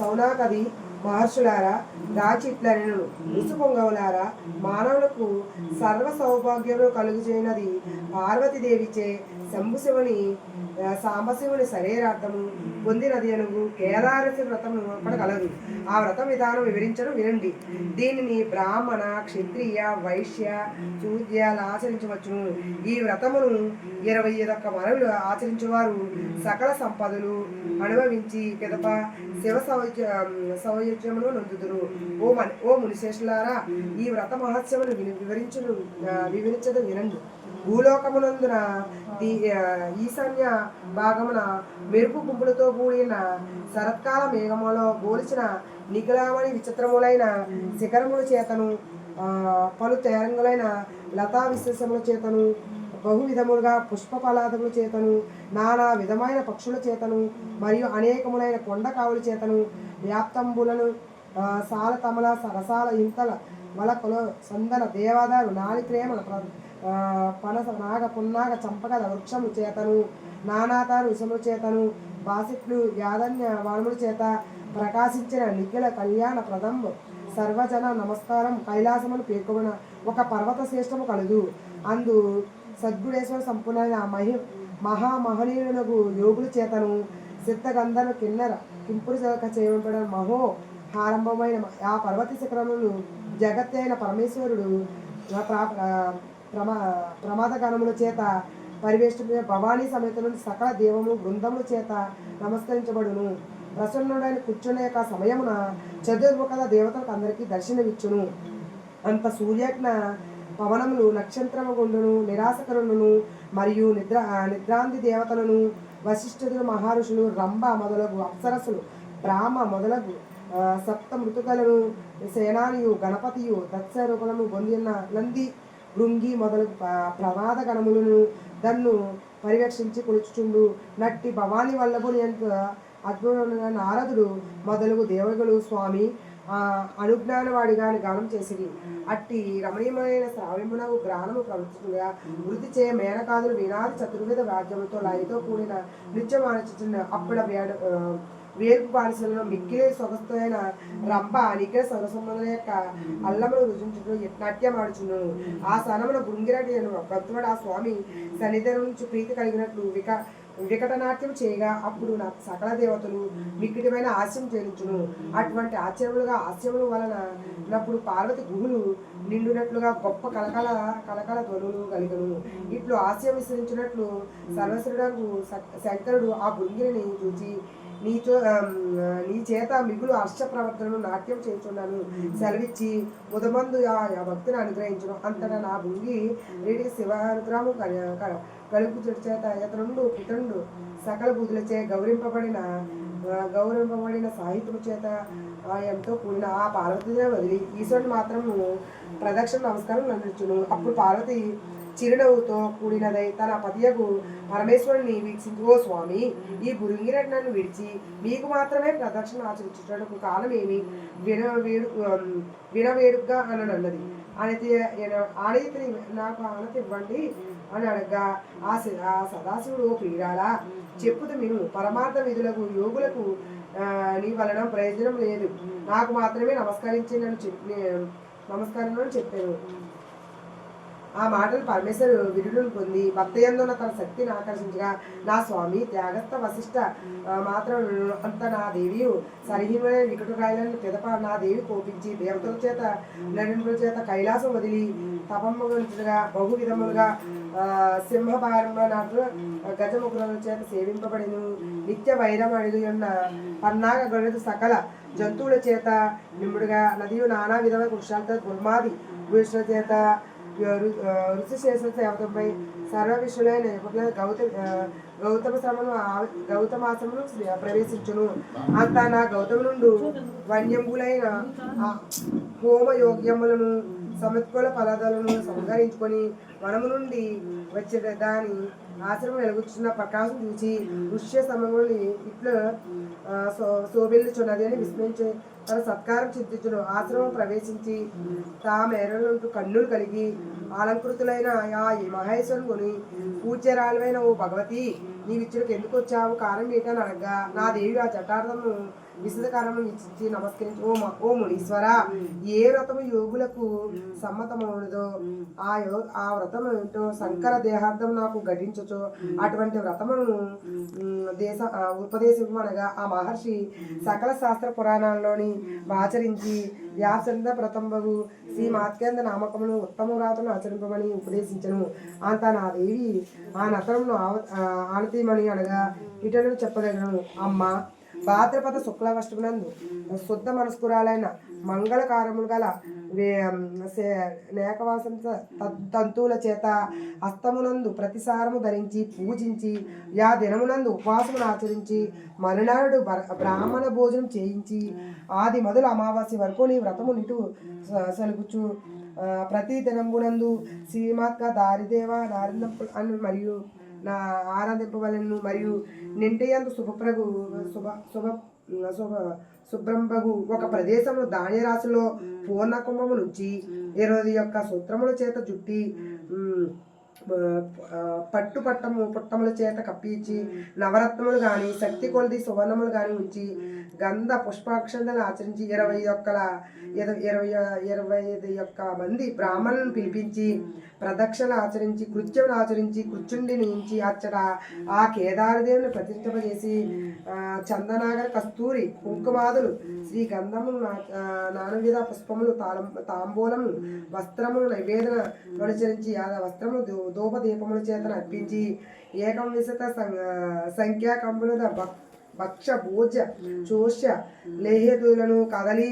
సౌనాకది మహర్షులారా రాచిట్లను ఋషిపొంగవులారా మానవులకు సర్వ సౌభాగ్యములు కలుగుచేయనది పార్వతీదేవిచే శంభుశివుని సాంబశివుని శరీరార్థము. పొందినది అనుగు. కేదారసి వ్రతము కలదు ఆ వ్రత విధానం వివరించడం వినండి. దీనిని బ్రాహ్మణ క్షత్రియ వైశ్య సూద్యాలు ఆచరించవచ్చును. ఈ వ్రతమును ఇరవై ఐదొక్క మనవులు ఆచరించేవారు. సకల సంపదలు అనుభవించి పిదప శివ సౌజ సౌయుజ్యమును నొందుదురు. ఓ మన ఓ మునిశేషులారా ఈ వ్రత మహోత్సవం విని వివరించడం వివరించదు వినండి. భూలోకమునందున ఈశాన్య భాగమున మెరుపు గుబ్బులతో కూడిన శరత్కాల మేఘములో గోలిచిన నిఖిలామణి విచిత్రములైన శిఖరముల చేతను పలు తేరంగులైన లతా విశేషముల చేతను బహు విధములుగా పుష్ప పలాదముల చేతను నానా విధమైన పక్షుల చేతను మరియు అనేకములైన కొండ కావుల చేతను వ్యాప్తంబులను సాల తమల సరసాల ఇంతల వలకుల సందన దేవాదారు నాలి ప్రేమల పనస నాగ పున్నాగ చంపగల వృక్షము చేతను నానాతారు విషముల చేతను బాసిట్లు యాదన్య వాణముల చేత ప్రకాశించిన నిఖిల కళ్యాణ ప్రదంబు. సర్వజన నమస్కారం కైలాసమును పేర్కొన ఒక పర్వత శ్రేష్టము కలదు. అందు సద్గుణేశ్వర సంపూర్ణమైన మహి మహామహనీయులకు యోగుల చేతను. సిద్ధగంధన కిన్నర కింపురు జలక చేయబడిన మహో ఆరంభమైన ఆ పర్వత శిఖరములు జగత్తైన పరమేశ్వరుడు ప్రమా ప్రమాదగణముల చేత పరివేష్టించిన భవానీ సమేతలను సకల దేవము బృందముల చేత నమస్కరించబడును. ప్రసన్నుడైన కూర్చున్న యొక్క సమయమున చతుర్ముఖద దేవతలకు అందరికీ దర్శనమిచ్చును. అంత సూర్యజ్ఞ పవనములు నక్షత్రము గుండును నిరాశకరులను మరియు నిద్ర నిద్రాంతి దేవతలను వశిష్ఠులు మహర్షులు రంభ మొదలగు అప్సరసులు బ్రాహ్మ మొదలగు సప్త మృతుకలను సేనానియు గణపతియు దత్సరూపలను పొందిన నంది భృంగి మొదలగు ప్రమాద గణములను దన్ను పరిరక్షించి కొలుచుచుండు. నట్టి భవాని వల్లభుని ఎంత అద్భుతమైన నారదుడు మొదలగు దేవతలు స్వామి అనుజ్ఞానవాడిగా గానం చేసిరి. అట్టి రమణీయమైన శ్రావ్యమునకు గ్రహణము ప్రవృత్తిగా వృద్ధి చే మేనకాదులు వినాది చతుర్విధ వాద్యములతో లయతో కూడిన నృత్యం ఆలోచించిన అప్పుడ వేడ వేర్పు బానిసలను మిక్కిలి సొగస్తైన రంప నిఖిల సరసముల యొక్క అల్లమును రుచించుటూ నాట్యం ఆడుచున్నాను ఆ సనమున బృంగిరటి భక్తుడు ఆ స్వామి సన్నిధానం నుంచి ప్రీతి కలిగినట్లు విక వికటనాట్యం చేయగా అప్పుడు నా సకల దేవతలు మిక్కిటమైన హాస్యం చేయించును అటువంటి ఆశ్చర్యములుగా హాస్యముల వలన నప్పుడు పార్వతి గుహులు నిండునట్లుగా గొప్ప కలకల కలకల ధ్వనులు కలిగను. ఇట్లు హాస్యం విస్తరించినట్లు సర్వశ్రుడకు శంకరుడు ఆ బృంగిని చూచి నీతో నీ చేత మిగులు హర్ష ప్రవర్తనను నాట్యం చేస్తున్నాను. సెలవిచ్చి ముదమందు ఆ భక్తిని అనుగ్రహించను. అంతటా నా భుంగి వీడికి శివానుగ్రహము కలుపు చేత ఇతరుండు పితండు సకల బుద్ధులచే గౌరవింపబడిన ఆ, గౌరవింపబడిన సాహిత్యము చేత ఎంతో కూడిన ఆ పార్వతీదేవి వదిలి ఈశ్వరుని మాత్రము ప్రదక్షిణ నమస్కారం నందించును అప్పుడు పార్వతి చిరునవ్వుతో కూడినదై తన పతియకు పరమేశ్వరుని వీక్షించి ఓ స్వామి ఈ బురింగిరెడ్డి నన్ను విడిచి మీకు మాత్రమే ప్రదక్షిణ ఆచరించుటకు కాలమేమి? విన వేడు వినవేడుగ్గా అని అన్నది అనతి ఆనతిని నాకు ఆనతి ఇవ్వండి అని అడగగా ఆ సదాశివుడు ఓ ప్రియురాలా చెప్పుదు విను. పరమార్థ విధులకు యోగులకు నీ వలన ప్రయోజనం లేదు. నాకు మాత్రమే నమస్కరించి నన్ను నమస్కారం అని చెప్పాను ఆ మాటలు పరమేశ్వరు విరుడు పొంది భక్తయందున తన శక్తిని ఆకర్షించగా నా స్వామి త్యాగస్థ వశిష్ట మాత్రం అంత నా దేవి సరిహీనమైన వికటురాయలను తెదప నా దేవి కోపించి దేవతల చేత నరుల చేత కైలాసం వదిలి తపమ్మగా బహు విధములుగా ఆ, నాటు నాకు గజముఖుల చేత సేవింపబడిను. నిత్య వైరం అడిగి ఉన్న పన్నాగ గణిత సకల జంతువుల చేత నిమ్ముడుగా నదియు నానా విధమైన వృక్షాలతో గుల్మాది వృక్షుల చేత ఋ- శావతంపై ఋషి సర్వ విషులైన గౌత గౌతమ గౌతమ శ్రమను గౌతమాశ్రమను ప్రవేశించును అంత నా గౌతమ నుండి వన్యంబులైన హోమ యోగ్యములను సమత్కూల పదార్థాలను సంహరించుకొని వనము నుండి వచ్చిన దాని ఆశ్రమం వెలుగుచున్న ప్రకాశం చూసి ఋష్య సమముని ఇట్లు శోభిల్చున్నది అని విస్మరించి. తన సత్కారం చింతించును ఆశ్రమం ప్రవేశించి తా మేరలంటూ కన్నులు కలిగి అలంకృతులైన ఆ ఈ కొని పూజ్యరాలమైన ఓ భగవతి నీవిచ్చుడికి ఎందుకు వచ్చావు? కారణం ఏంటని అనగా నా దేవి ఆ చట్టార్థము విశద కారణం ఇచ్చి నమస్కరించి ఓ మ- ఓ మునీశ్వర ఏ వ్రతము యోగులకు సమ్మతమవునదో ఆ యో ఆ వ్రతం ఏంటో శంకర దేహార్థం నాకు ఘటించచో అటువంటి వ్రతమును దేశ ఉపదేశమనగా ఆ మహర్షి సకల శాస్త్ర పురాణాల్లోని ఆచరించి వ్యాసంద వ్రతంబగు శ్రీ మాత్కేంద్ర నామకమును ఉత్తమ వ్రాతను ఆచరింపమని ఉపదేశించను. అంత నా దేవి ఆ నతనమును ఆవ- ఆ, ఆనతీమని అనగా ఇటలను చెప్పదగను అమ్మ భాద్రపద శుక్లవష్టమునందు శుద్ధ మనస్కురాలైన మంగళకారములు గల నేకవాసం సే- తంతువుల చేత అస్తమునందు ప్రతిసారము ధరించి పూజించి యా దినమునందు ఉపవాసమును ఆచరించి మరునాడు బ్రాహ్మణ భోజనం చేయించి ఆది మొదలు అమావాస్య వరకు నీ వ్రతము నిటు స- సలుపుచు ప్రతి దినంబునందు శ్రీమాత్క దారిదేవ దారిందంపు అని మరియు నా ఆరాధింపవలను మరియు నింటయందు శుభప్రగు శుభ శుభ శుభ శుభ్రంభగు ఒక ప్రదేశంలో ధాన్యరాశిలో పూర్ణ కుంభము నుంచి ఇరవై యొక్క సూత్రముల చేత జుట్టి పట్టు పట్టము పుట్టముల చేత కప్పించి నవరత్నములు కానీ శక్తి కొలది సువర్ణములు కానీ ఉంచి గంధ పుష్పాక్షంతలు ఆచరించి ఇరవై ఒక్కల ఇరవై ఇరవై ఇరవై ఐదు యొక్క మంది బ్రాహ్మణులను పిలిపించి ప్రదక్షిణలు ఆచరించి కృత్యములు ఆచరించి కృత్యుండి నుంచి అచ్చట ఆ కేదారదేవుని ప్రతిష్ఠింపజేసి చందనాగర కస్తూరి కుంకుమాదులు శ్రీ గంధము నా- నానవిధ పుష్పములు తాళం తాంబూలము వస్త్రములు నైవేదన అనుసరించి ఆ వస్త్రము ధూ- దీపముల చేత అర్పించి ఏకం విశత సంఖ్యాకంబుల భక్తి భక్ష భోజ చోష్య లేహ్యతులను కదలి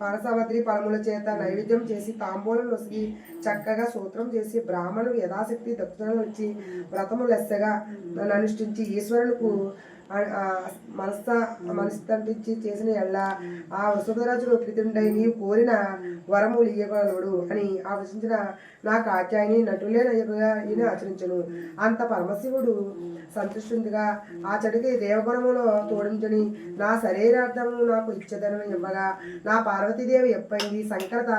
పరసవద్రి ఫలముల చేత నైవేద్యం చేసి తాంబూలం నొసిగి చక్కగా సూత్రం చేసి బ్రాహ్మణుడు యథాశక్తి దక్షిణలు ఇచ్చి వ్రతము లెస్సగా నన్ను అనుష్ఠించి ఈశ్వరునికి మనస్త ఆ చేసిన ఎళ్ళ ఆ వసుధరాజులు ప్రీతుండై నీవు కోరిన వరములు ఇయ్యగలడు అని ఆలోచించిన నా కాచాయిని నటులే ఈయన ఆచరించను. అంత పరమశివుడు సంతుష్టిగా ఆ చెడుకి దేవగుణములో తోడించని నా శరీరార్థము నాకు ఇచ్చేదనం ఇవ్వగా నా పార్వతీదేవి ఎప్పైంది సంకరత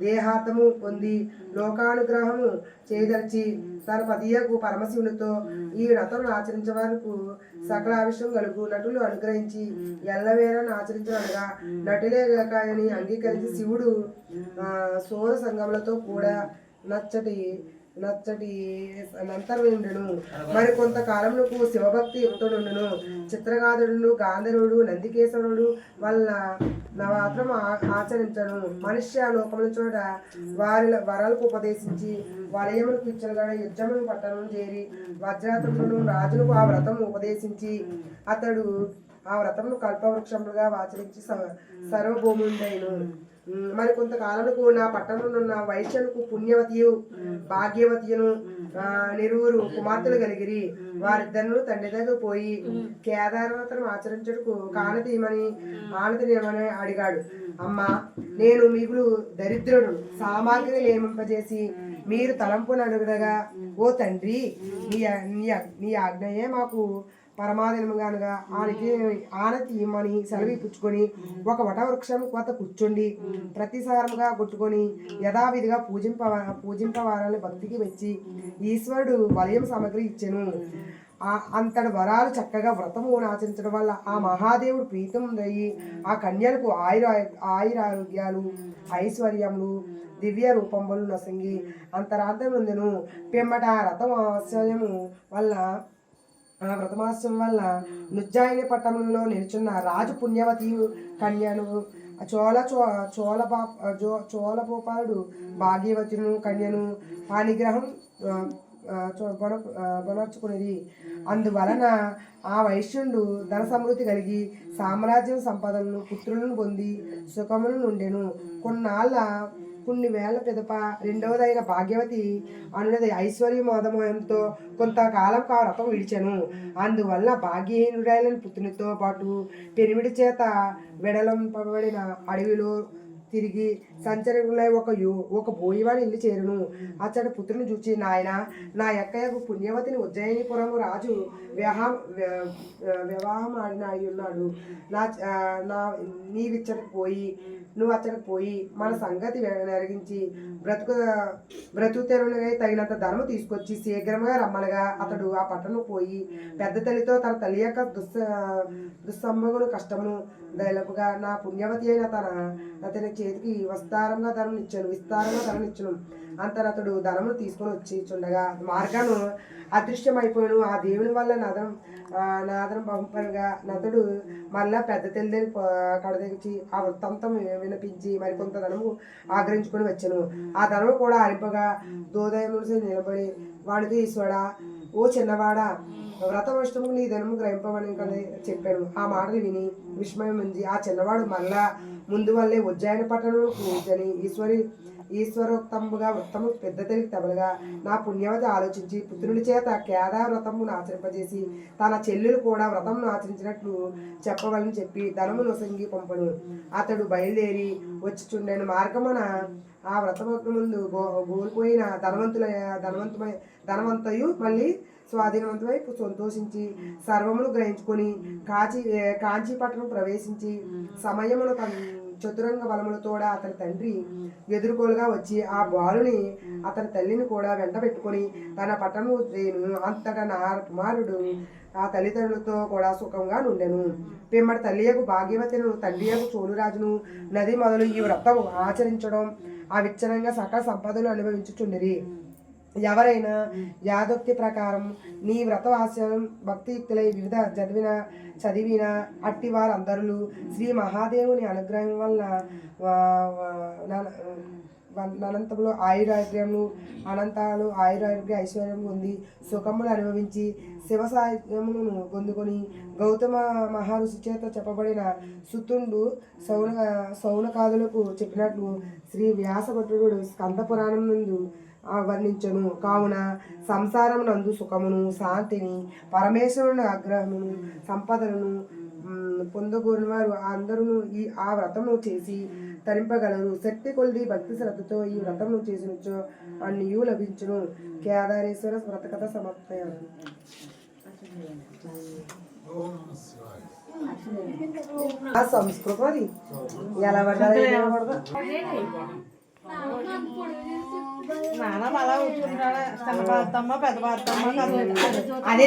దేహార్థము పొంది లోకానుగ్రహము చేయదలిచి తన పదియకు పరమశివునితో ఈ వ్రతం ఆచరించే వరకు సకల ఆవిషయం కలుగు నటులు అనుగ్రహించి ఎల్లవేళను ఆచరించనగా నటులే గాక అని అంగీకరించి శివుడు సోర సంగములతో కూడా నచ్చటి నచ్చటి నంతరుండును మరి కొంతకాలమునకు శివభక్తి యుక్తుడును చిత్రగాధుడును గాంధర్వుడు నందికేశ్వరుడు వల్ల నవాత్రం ఆచరించను. మనుష్య లోకముల చోట వారి వరాలకు ఉపదేశించి వలయములకు ఇచ్చలుగా యుద్ధమును పట్టణం చేరి వజ్రాతములను రాజులకు ఆ వ్రతం ఉపదేశించి అతడు ఆ వ్రతమును కల్పవృక్షములుగా ఆచరించి స- సర్వభూముండైను. ఉమ్, మరి కొంతకాలముకు నా పట్టణంలో వైశ్యనుకు పుణ్యవతియు భాగ్యవతియును ఆ, నిరువురు కుమార్తెలు కలిగిరి. వారిద్దరు తండ్రి దగ్గర పోయి కేదారవ్రతం ఆచరించుటకు కానతీయమని ఆనతీయమని అడిగాడు. అమ్మా నేను మిగులు దరిద్రుడు సామాగ్రి నియమింపజేసి మీరు తలంపును అడుగుదగా ఓ తండ్రి నీ నీ ఆజ్ఞయే మాకు పరమాధీనముగానుగా ఆనతి ఆనతి ఇమ్మని సెలవి పుచ్చుకొని ఒక వటవృక్షం కొత్త కూర్చుండి ప్రతిసారముగా కొట్టుకొని యథావిధిగా పూజింప పూజింపవారాన్ని భక్తికి మెచ్చి ఈశ్వరుడు వలయం సామగ్రి ఇచ్చెను. ఆ అంతటి వరాలు చక్కగా వ్రతము ఆచరించడం వల్ల ఆ మహాదేవుడు ప్రీతం అయ్యి ఆ కన్యలకు ఆయుర ఆయురారోగ్యాలు ఐశ్వర్యములు దివ్య రూపములు నొసంగి అంతరార్థముందును పిమ్మట రథం ఆశ్చర్యము వల్ల ఆ వ్రతమాసం వల్ల నుజ్జాయిని పట్టణంలో నిల్చున్న రాజు పుణ్యవతి కన్యను చోళ చో చోళ జో చోళభూపాలుడు భాగ్యవతిను కన్యను బొన- ఆ, బొనర్చుకునేది. అందువలన ఆ వైశ్యుడు ధన సమృద్ధి కలిగి సామ్రాజ్యం సంపదలను పుత్రులను పొంది సుఖమును నుండెను. కొన్నాళ్ళ కొన్ని వేల పిదప రెండవదైన భాగ్యవతి అనున్నది ఐశ్వర్య మోదమయంతో కొంతకాలం ఆ వ్రతం విడిచెను. అందువల్ల భాగ్యహీనుడైన పుత్రునితో పాటు పెనిమిడి చేత వెడలంపబడిన అడవిలో తిరిగి సంచరికులై ఒక యు ఒక బోయివాని ఇల్లు చేరును. అచ్చట పుత్రుని చూచి నాయన నా యొక్క పుణ్యవతిని ఉజ్జయినిపురము రాజు వివాహం వివాహం ఆడిన అయి ఉన్నాడు నా నా నీవిచ్చటకు పోయి నువ్వు అచ్చటకు పోయి మన సంగతి నెరగించి బ్రతుకు బ్రతుకు తెరువులకై తగినంత ధనము తీసుకొచ్చి శీఘ్రముగా రమ్మనగా అతడు ఆ పట్టణం పోయి పెద్ద తల్లితో తన తల్లి యొక్క దుస్స దుస్సంభగును కష్టమును దయలపుగా నా పుణ్యవతి అయిన తన అతని చేతికి విస్తారంగా ధనం ఇచ్చాను విస్తారంగా ధనం ఇచ్చును. ధనమును తీసుకొని వచ్చి చుండగా మార్గాను అదృశ్యమైపోయాను. ఆ దేవుని వల్ల నదం ఆ, నాదనం నతుడు నదుడు మళ్ళా పెద్ద తెల్లని కడదెచ్చి ఆ వృత్తాంతం వినిపించి మరికొంత ధనము ఆగ్రహించుకొని వచ్చాను. ఆ ధనము కూడా అరిపగా దోదయం నిలబడి వాడికి ఈశ్వడా ఓ చిన్నవాడా వ్రతమష్టము నీ ధనము గ్రహింపమని కానీ చెప్పాను ఆ మాటలు విని విస్మయం ఉంది. ఆ చిన్నవాడు మళ్ళా ముందు వల్లే ఉజ్జాయన పట్టణం కూర్చొని ఈశ్వరి ఈశ్వరోత్తముగా వృత్తము పెద్ద తెలికి తబలుగా నా పుణ్యవతి ఆలోచించి పుత్రుని చేత కేదా వ్రతమును ఆచరింపజేసి తన చెల్లెలు కూడా వ్రతమును ఆచరించినట్లు చెప్పవలని చెప్పి ధనము నొసంగి పంపను అతడు బయలుదేరి వచ్చి చుండెను మార్గమున ఆ వ్రతభక్తి ముందు కోల్పోయిన ధనవంతుల ధనవంతమై ధనవంతయు మళ్ళీ స్వాధీనవంతమై సంతోషించి సర్వమును గ్రహించుకొని కాచి కాంచీపట్నం ప్రవేశించి సమయమును తన చతురంగ బలములతోడ అతని తండ్రి ఎదుర్కోలుగా వచ్చి ఆ బాలుని అతని తల్లిని కూడా వెంట పెట్టుకొని తన పట్టణము చేయను అంతటా నా కుమారుడు ఆ తల్లిదండ్రులతో కూడా సుఖంగా నుండెను. పిమ్మడి తల్లియకు భాగ్యవతిను తండ్రియకు చోళురాజును నది మొదలు ఈ వ్రతం ఆచరించడం ఆ సకల సంపదలు అనుభవించుచుండిరి. ఎవరైనా యాదోక్తి ప్రకారం నీ వ్రతవాస్యం భక్తియుక్తులై వివిధ చదివిన చదివిన అట్టి వారందరూ శ్రీ మహాదేవుని అనుగ్రహం వల్ల అనంతములు ఆయురారోగ్యము అనంతాలు ఆయురారోగ్య ఐశ్వర్యం పొంది సుఖములు అనుభవించి శివ సాహిత్యమును పొందుకొని గౌతమ మహర్షి చేత చెప్పబడిన సుతుండు సౌన సౌనకాదులకు చెప్పినట్లు శ్రీ వ్యాసభట్టుడు స్కంద పురాణం నందు ఆ వర్ణించను. కావున సంసారం నందు సుఖమును శాంతిని పరమేశ్వరుని ఆగ్రహమును సంపదలను మ్, వారు అందరూ ఈ ఆ వ్రతము చేసి తరింపగలరు. శక్తి కొలిది భక్తి శ్రద్ధతో ఈ వ్రతము చేసినచో అన్నియు లభించును. కేదారేశ్వర వ్రతకథ ఆ సంస్కృతం అది. ఎలా నాన్న అలా కూర్చుంటాడా చిన్న పాతమ్మ పెద్ద పాతమ్మ అదే